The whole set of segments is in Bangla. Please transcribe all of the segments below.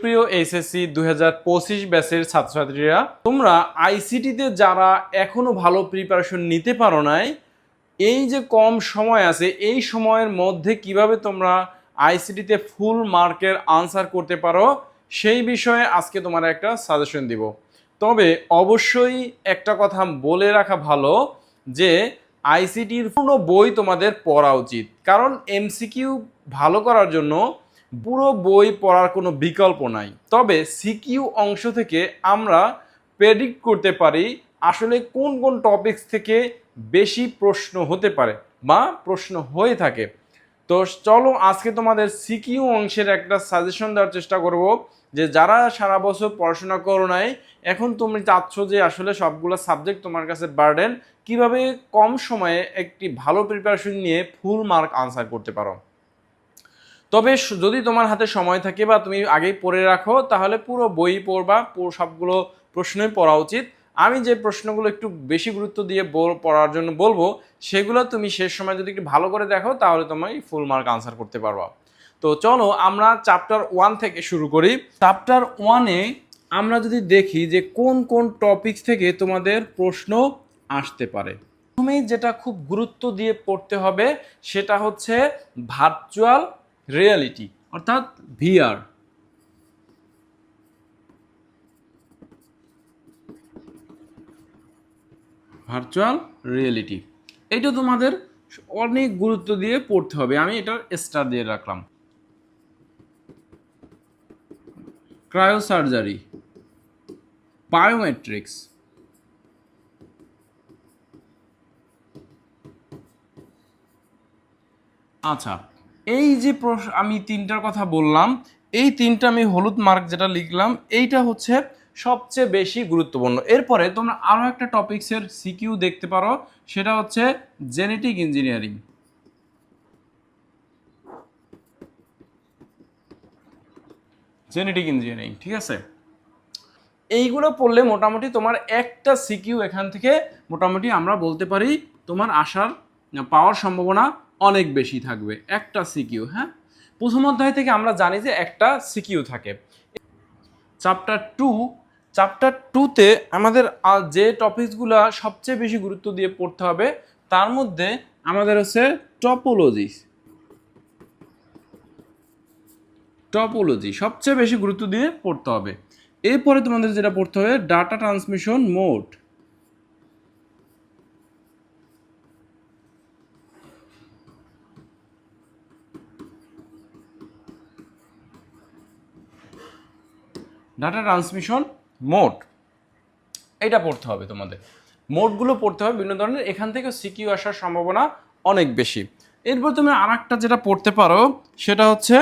প্রিয় এইচএসসি দুই হাজার পঁচিশ ব্যাচের ছাত্রছাত্রীরা, তোমরা আইসিটিতে যারা এখনও ভালো প্রিপারেশন নিতে পারো নাই, এই যে কম সময় আছে, এই সময়ের মধ্যে কীভাবে তোমরা আইসিটিতে ফুল মার্কের আনসার করতে পারো, সেই বিষয়ে আজকে তোমার একটা সাজেশন দিব। তবে অবশ্যই একটা কথা বলে রাখা ভালো যে আইসিটির পুরো বই তোমাদের পড়া উচিত। কারণ এমসিকিউ ভালো করার জন্য পুরো বই পড়ার কোনো বিকল্প নাই। তবে সিকিউ অংশ থেকে আমরা প্রেডিক্ট করতে পারি আসলে কোন কোন টপিকস থেকে বেশি প্রশ্ন হতে পারে বা প্রশ্ন হয়ে থাকে। তো চলো আজকে তোমাদের সিকিউ অংশের একটা সাজেশন দেওয়ার চেষ্টা করব যে যারা সারা বছর পড়াশোনা করো নাই, এখন তুমি চাচ্ছ যে আসলে সবগুলো সাবজেক্ট তোমার কাছে বার্ডেন কীভাবে কম সময়ে একটি ভালো প্রিপারেশন নিয়ে ফুল মার্ক আনসার করতে পারো। তবে যদি তোমার হাতে সময় থাকে বা তুমি আগেই পড়ে রাখো, তাহলে পুরো বই পড়বা, পুরো সবগুলো প্রশ্নই পড়া উচিত। আমি যে প্রশ্নগুলো একটু বেশি গুরুত্ব দিয়ে পড়ার জন্য বলব, সেগুলো তুমি শেষ সময় যদি একটু ভালো করে দেখো, তাহলে তুমি ফুল মার্ক আনসার করতে পারবা। তো চলো আমরা চ্যাপ্টার ওয়ান থেকে শুরু করি। চ্যাপ্টার ওয়ানে আমরা যদি দেখি যে কোন কোন টপিকস থেকে তোমাদের প্রশ্ন আসতে পারে। প্রথমেই যেটা খুব গুরুত্ব দিয়ে পড়তে হবে, সেটা হচ্ছে ভার্চুয়াল রিয়েলিটি, অর্থাৎ ভিআর। Virtual reality. এটা তোমাদের অনেক গুরুত্ব দিয়ে পড়তে হবে। আমি এটার স্টার দিয়ে রাখলাম। ক্রায়োসার্জারি। বায়োমেট্রিক্স। আচ্ছা এই যে আমি তিনটার কথা বললাম, এই তিনটা আমি হলুদ মার্ক যেটা লিখলাম, এইটা হচ্ছে সবচেয়ে বেশি গুরুত্বপূর্ণ। এরপরে তোমরা আরও একটা টপিক্সের সিকিউ দেখতে পারো, সেটা হচ্ছে জেনেটিক ইঞ্জিনিয়ারিং জেনেটিক ইঞ্জিনিয়ারিং ঠিক আছে? এইগুলো পড়লে মোটামুটি তোমার একটা সিকিউ এখান থেকে মোটামুটি আমরা বলতে পারি তোমার আসার, পাওয়ার সম্ভাবনা অনেক বেশি থাকবে, একটা সিকিউ হ্যাঁ? প্রথম অধ্যায় থেকে আমরা জানি যে একটা সিকিউ থাকে। চ্যাপ্টার টু চ্যাপ্টার টুতে আমাদের যে টপিকসগুলো সবচেয়ে বেশি গুরুত্ব দিয়ে পড়তে হবে, তার মধ্যে আমাদের হচ্ছে টপোলজি টপোলজি সবচেয়ে বেশি গুরুত্ব দিয়ে পড়তে হবে। এরপরে তোমাদের যেটা পড়তে হবে data transmission mode data transmission mode. এটা পড়তে হবে তোমাদের। মোডগুলো পড়তে হবে বিভিন্ন ধরনের। এখান থেকে সিকিউ আসার সম্ভাবনা অনেক বেশি। এরপর তুমি আর একটা যেটা পড়তে পারো, সেটা হচ্ছে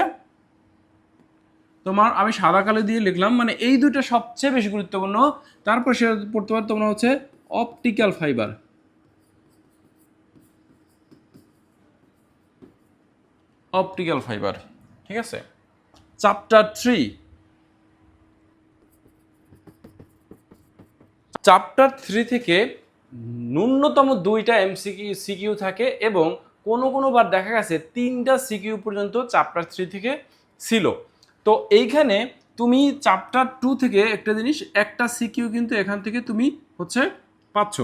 তোমার আমি সাদা কালো দিয়ে লিখলাম মানে এই দুটো সবচেয়ে বেশি গুরুত্বপূর্ণ। তারপর সেটা পড়তে পারো তোমরা হচ্ছে অপটিক্যাল ফাইবার। অপটিক্যাল ফাইবার, ঠিক আছে? চ্যাপ্টার থ্রি চ্যাপ্টার থ্রি থেকে ন্যূনতম দুইটা এমসিকিউ, সিকিউ থাকে এবং কোনো কোনো বার দেখা গেছে তিনটা সিকিউ পর্যন্ত চ্যাপ্টার থ্রি থেকে ছিল। তো এইখানে তুমি চ্যাপ্টার টু থেকে একটা জিনিস, একটা সিকিউ কিন্তু এখান থেকে তুমি হচ্ছে পাচ্ছ।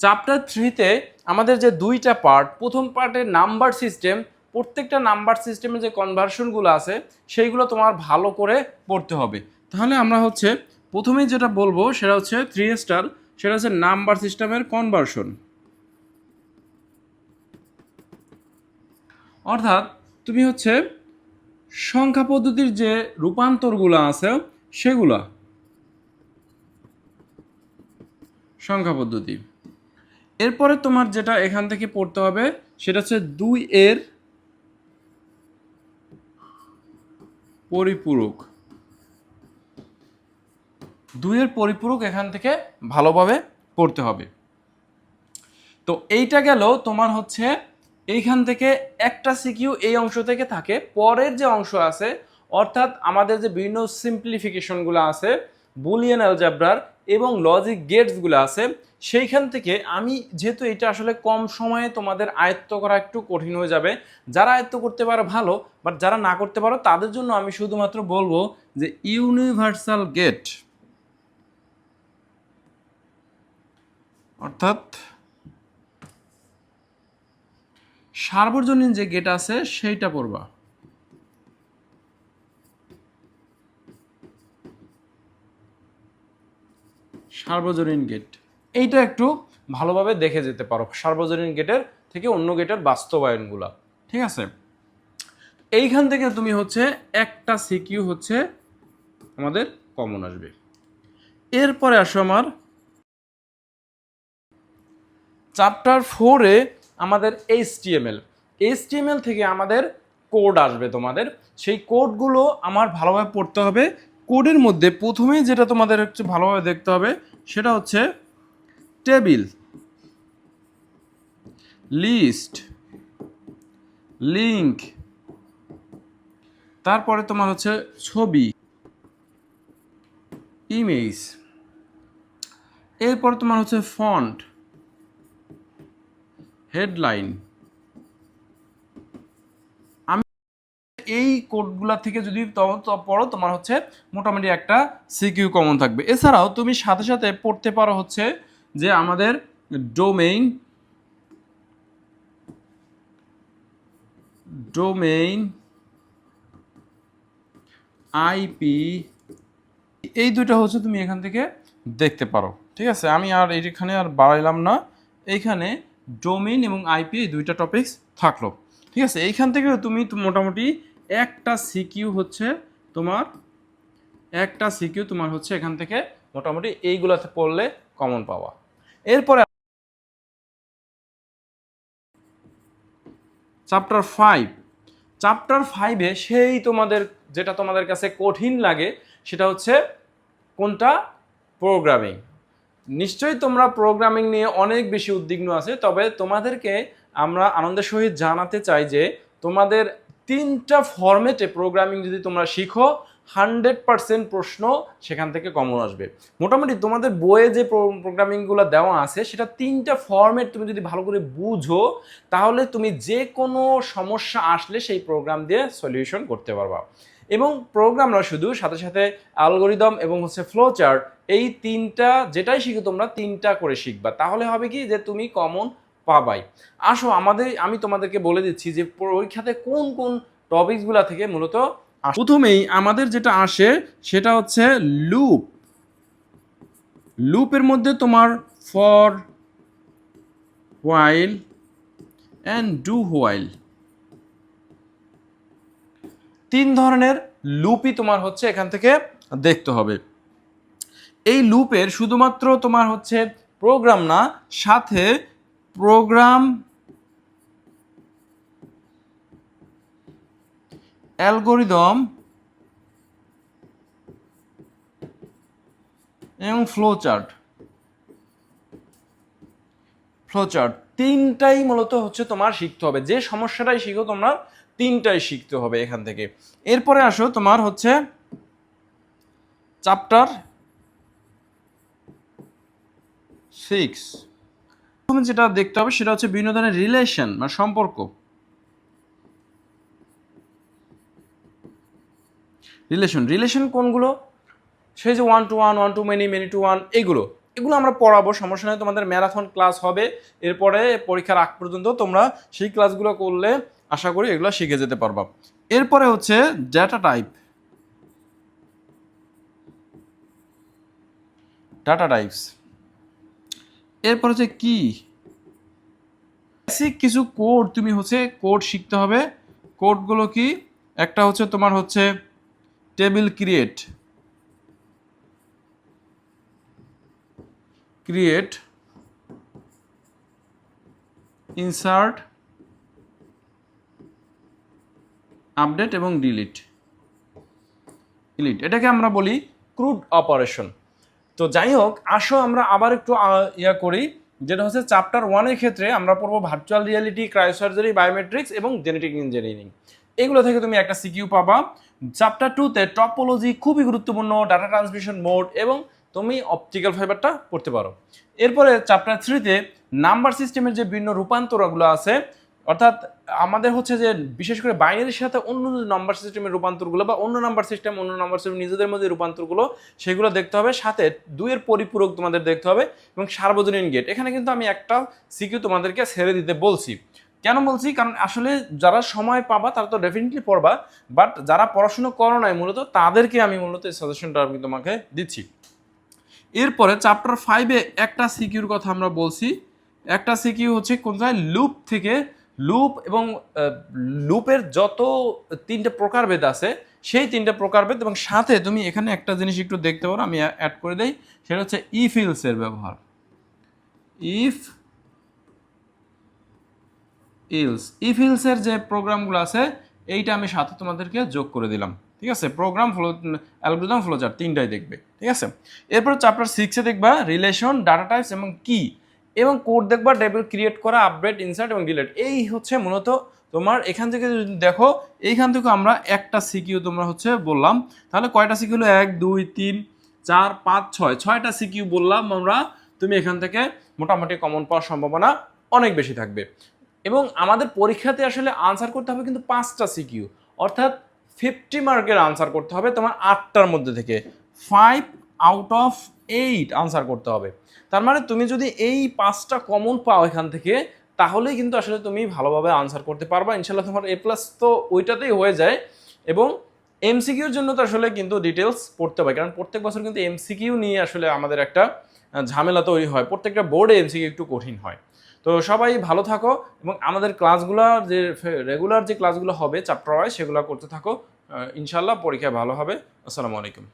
চ্যাপ্টার থ্রিতে আমাদের যে দুইটা পার্ট, প্রথম পার্টের নাম্বার সিস্টেম, প্রত্যেকটা নাম্বার সিস্টেমে যে কনভার্সনগুলো আছে, সেইগুলো তোমার ভালো করে পড়তে হবে। তাহলে আমরা হচ্ছে প্রথমেই যেটা বলব সেটা হচ্ছে থ্রি স্টার সেটা হচ্ছে নাম্বার সিস্টেমের কনভার্সন অর্থাৎ তুমি হচ্ছে সংখ্যা পদ্ধতির যে রূপান্তরগুলো আছে, সেগুলা। সংখ্যা পদ্ধতি। এরপরে তোমার যেটা এখান থেকে পড়তে হবে, সেটা হচ্ছে দুই এর পরিপূরক। দুইয়ের পরিপূরক এখান থেকে ভালোভাবে পড়তে হবে। তো এইটা গেল তোমার হচ্ছে এইখান থেকে একটা সিকিউ এই অংশ থেকে থাকে, পরের যে অংশ আছে, অর্থাৎ আমাদের যে বিভিন্ন সিম্পলিফিকেশনগুলো আছে, বুলিয়ান অ্যালজাব্রার এবং লজিক গেটসগুলো আছে, সেইখান থেকে আমি যেহেতু এটা আসলে কম সময়ে তোমাদের আয়ত্ত করা একটু কঠিন হয়ে যাবে, যারা আয়ত্ত করতে পারো ভালো বাট যারা না করতে পারো, তাদের জন্য আমি শুধুমাত্র বলব যে ইউনিভার্সাল গেট অর্থাৎ সার্বজনীন যে গেট আছে, সেইটা পড়বা। সার্বজনীন গেট এইটা একটু ভালোভাবে দেখে যেতে পারো। সার্বজনীন গেটের থেকে অন্য গেটের বাস্তবায়নগুলো। ঠিক আছে? এইখান থেকে তুমি হচ্ছে একটা সিকিউ হচ্ছে আমাদের কমন আসবে। এরপরে আসো আমার চ্যাপ্টার ফোরে আমাদের এইচটিএমএল এইচটিএমএল থেকে আমাদের কোড আসবে তোমাদের। সেই কোডগুলো আমার ভালোভাবে পড়তে হবে। কোডের মধ্যে প্রথমেই যেটা তোমাদের হচ্ছে ভালোভাবে দেখতে হবে, সেটা হচ্ছে টেবিল লিস্ট লিঙ্ক তারপরে তোমার হচ্ছে ছবি ইমেজ এরপর তোমার হচ্ছে ফন্ট হেডলাইন। আমি এই কোডগুলা থেকে যদি পড়ো, তোমার হচ্ছে মোটামুটি একটা সিকিউ কমন থাকবে। এছাড়াও তুমি সাথে সাথে পড়তে পারো হচ্ছে যে আমাদের ডোমেইন ডোমেইন আইপি, এই দুটো হচ্ছে তুমি এখান থেকে দেখতে পারো। ঠিক আছে? আমি আর এইখানে আর বাড়াইলাম না। এইখানে ডোমেইন এবং আইপি এই দুইটা টপিকস থাকল। ঠিক আছে, এইখান থেকে তুমি মোটামুটি একটা সিকিউ হচ্ছে তোমার, একটা সিকিউ তোমার হচ্ছে এখান থেকে মোটামুটি এইগুলাতে পড়লে কমন পাওয়া। এরপরে চ্যাপ্টার ফাইভ চ্যাপ্টার ফাইভে সেই তোমাদের, যেটা তোমাদের কাছে কঠিন লাগে, সেটা হচ্ছে কোনটা? প্রোগ্রামিং নিশ্চয়ই তোমরা প্রোগ্রামিং নিয়ে অনেক বেশি উদ্বিগ্ন আছে, তবে তোমাদেরকে আমরা আনন্দের সহিত জানাতে চাই যে তোমাদের তিনটা ফরম্যাটে প্রোগ্রামিং যদি তোমরা শিখো হান্ড্রেড পার্সেন্ট প্রশ্ন সেখান থেকে কমন আসবে। মোটামুটি তোমাদের বইয়ে যে প্রোগ্রামিংগুলো দেওয়া আছে, সেটা তিনটা ফরম্যাট তুমি যদি ভালো করে বুঝো, তাহলে তুমি যে কোনো সমস্যা আসলে সেই প্রোগ্রাম দিয়ে সলিউশন করতে পারবা। এবং প্রোগ্রামরা শুধু সাথে সাথে অ্যালগোরিদম এবং হচ্ছে ফ্লো চার্ট এই তিনটা, যেটাই শিখো তোমরা, তিনটা করে শিখবা। তাহলে হবে কি যে তুমি কমন পাবাই। আসো, আমাদের, আমি তোমাদেরকে বলে দিচ্ছি যে পরীক্ষাতে কোন কোন টপিকসগুলো থেকে মূলত প্রথমেই আমাদের যেটা আসে, সেটা হচ্ছে লুপ লুপের মধ্যে তোমার for while and do while তিন ধরনের লুপই তোমার হচ্ছে এখান থেকে দেখতে হবে। এই লুপের শুধুমাত্র তোমার হচ্ছে প্রোগ্রাম না, সাথে প্রোগ্রাম অ্যালগোরিদম এবং ফ্লোচার্ট ফ্লোচার্ট তিনটাই মূলত হচ্ছে তোমার শিখতে হবে। যে সমস্যাটাই শিখো, তোমরা তিনটাই শিখতে হবে এখান থেকে। এরপরে আসো তোমার হচ্ছে চ্যাপ্টার সিক্স। প্রথমে যেটা দেখতে হবে সেটা হচ্ছে বিভিন্ন ধরনের রিলেশন মানে সম্পর্ক। রিলেশন রিলেশন কোনগুলো? সেই যে one to one one to many many to one এগুলো। এগুলো আমরা পড়াবো, সমস্যা নেই, তোমাদের ম্যারাথন ক্লাস হবে। এরপরে পরীক্ষার আগ পর্যন্ত তোমরা সেই ক্লাসগুলো করলে আশা করি এগুলো শিখে যেতে পারবা। এরপরে হচ্ছে ডেটা টাইপ ডাটা টাইপস এরপর হচ্ছে কি? বেসিক কিছু কোড তুমি হচ্ছে কোড শিখতে হবে। কোডগুলো কি? একটা হচ্ছে তোমার হচ্ছে table create create insert update এবং ডিলিট ডিলিট এটাকে আমরা বলি ক্রুড অপারেশন তো যাই হোক আসো আমরা আবার একটু ইয়া করি, যেটা হচ্ছে চ্যাপ্টার ওয়ানের ক্ষেত্রে আমরা পড়ব ভার্চুয়াল রিয়ালিটি ক্রায়োসার্জারি বায়োমেট্রিক্স এবং জেনেটিক ইঞ্জিনিয়ারিং এগুলো থেকে তুমি একটা সিকিউ পাবা। চ্যাপ্টার টুতে টপোলজি খুবই গুরুত্বপূর্ণ ডাটা ট্রান্সমিশন মোড এবং তুমি অপটিক্যাল ফাইবারটা পড়তে পারো। এরপরে চ্যাপ্টার থ্রিতে নাম্বার সিস্টেমের যে বিভিন্ন রূপান্তরগুলো আছে অর্থাৎ আমাদের হচ্ছে যে বিশেষ করে বাইনারির সাথে অন্য নাম্বার সিস্টেমের রূপান্তরগুলো বা অন্য নাম্বার সিস্টেম অন্য নাম্বার সিস্টেম নিজেদের মধ্যে রূপান্তরগুলো, সেগুলো দেখতে হবে। সাথে দুইয়ের পরিপূরক তোমাদের দেখতে হবে এবং সার্বজনীন গেট এখানে কিন্তু আমি একটা সিকিউ তোমাদেরকে ছেড়ে দিতে বলছি। কেন বলছি? কারণ আসলে যারা সময় পাবা, তারা তো ডেফিনেটলি পড়বা বাট যারা পড়াশুনো করো নাই মূলত, তাদেরকে আমি মূলত এই সাজেশনটা আমি তোমাকে দিচ্ছি। এরপরে চ্যাপ্টার ফাইভে একটা সিকিউর কথা আমরা বলছি। একটা সিকিউ হচ্ছে কোথায় লুপ থেকে লুপ এবং লুপের যত তিনটে প্রকারভেদ আছে, সেই তিনটে প্রকারভেদ এবং সাথে তুমি এখানে একটা জিনিস একটু দেখতে পারো, আমি অ্যাড করে দেই, সেটা হচ্ছে ইফিলসের ব্যবহার। ইফ ইলস ইফিলসের যে প্রোগ্রামগুলো আছে, এইটা আমি সাথে তোমাদেরকে যোগ করে দিলাম, ঠিক আছে? Program flow algorithm flowchart তিনটাই দেখবে, ঠিক আছে? এরপর চ্যাপ্টার সিক্সে দেখবা রিলেশন ডাটা টাইপস এবং কি এবং কোড দেখবা টেবিল ক্রিয়েট করা আপডেট ইনসার্ট এবং ডিলেট এই হচ্ছে মূলত তোমার এখান থেকে যদি দেখো, এইখান থেকে আমরা একটা সিকিউ তোমরা হচ্ছে বললাম। তাহলে কয়টা সিকিউ হলো? এক, দুই, তিন, চার, পাঁচ, ছয়। ছয়টা সিকিউ বললাম আমরা, তুমি এখান থেকে মোটামুটি কমন পাওয়ার সম্ভাবনা অনেক বেশি থাকবে। এবং আমাদের পরীক্ষাতে আসলে আনসার করতে হবে কিন্তু পাঁচটা সিকিউ। অর্থাৎ ফিফটি মার্কের আনসার করতে হবে তোমার আটটার মধ্যে থেকে। Five out of eight answer করতে হবে। তার মানে তুমি যদি এই পাঁচটা কমন পাও এখান থেকে, তাহলেই কিন্তু আসলে তুমি ভালোভাবে আনসার করতে পারবা। ইনশাল্লাহ তোমার এ প্লাস তো ওইটাতেই হয়ে যায় এবং এমসিকিউর জন্য তো আসলে কিন্তু ডিটেলস পড়তে হবে। কারণ প্রত্যেক বছর কিন্তু এমসিকিউ নিয়ে আসলে আমাদের একটা ঝামেলা তৈরি হয়। প্রত্যেকটা বোর্ডে এমসিকিউ একটু কঠিন হয়। তো সবাই ভালো থাকো এবং আমাদের ক্লাসগুলো যে রেগুলার যে ক্লাসগুলো হবে চ্যাপ্টার ওয়াইজ সেগুলো করতে থাকো। ইনশাল্লাহ পরীক্ষায় ভালো হবে। আসসালামু আলাইকুম।